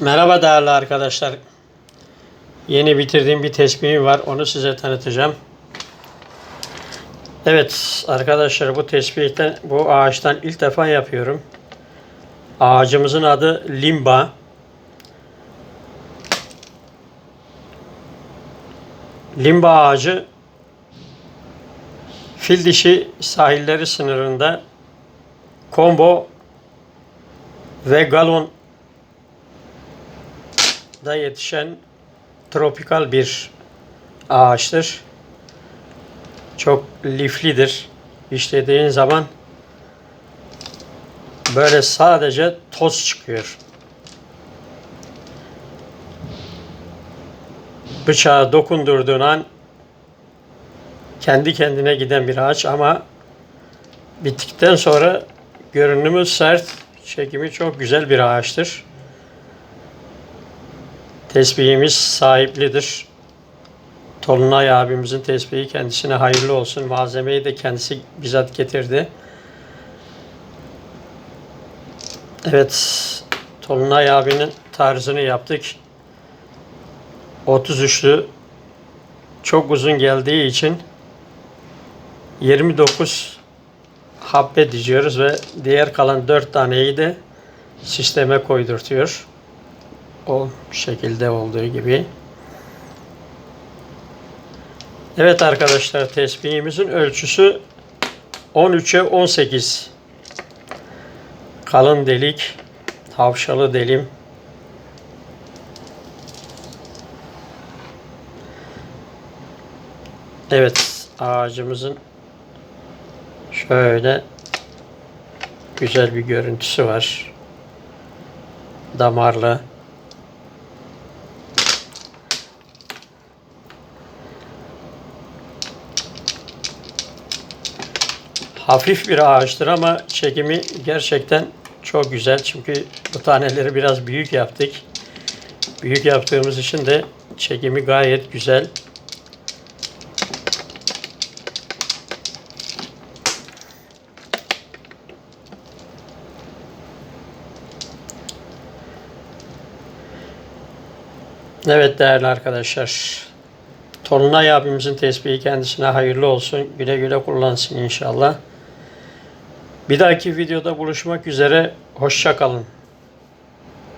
Merhaba değerli arkadaşlar. Yeni bitirdiğim bir tespihim var. Onu size tanıtacağım. Evet arkadaşlar bu tespihten, bu ağaçtan ilk defa yapıyorum. Ağacımızın adı limba. Limba ağacı fil dişi sahilleri sınırında combo ve galon da yetişen tropikal bir ağaçtır. Çok liflidir. İşlediğin zaman böyle sadece toz çıkıyor. Bıçağı dokundurduğun an kendi kendine giden bir ağaç ama bittikten sonra görünümü sert, çekimi çok güzel bir ağaçtır. Tesbihimiz sahiplidir. Tolunay abimizin tesbihi kendisine hayırlı olsun. Malzemeyi de kendisi bizzat getirdi. Evet, Tolunay abinin tarzını yaptık. 33'lü çok uzun geldiği için 29 habbe diziyoruz ve diğer kalan 4 taneyi de sisteme koydurtuyor. O şekilde olduğu gibi. Evet arkadaşlar tesbihimizin ölçüsü 13'e 18. Kalın delik, havşalı delim. Evet ağacımızın şöyle güzel bir görüntüsü var. Damarlı. Hafif bir ağaçtır ama çekimi gerçekten çok güzel. Çünkü bu taneleri biraz büyük yaptık. Büyük yaptığımız için de çekimi gayet güzel. Evet değerli arkadaşlar. Tolunay abimizin tesbihi kendisine hayırlı olsun. Güle güle kullansın inşallah. Bir dahaki videoda buluşmak üzere. Hoşça kalın.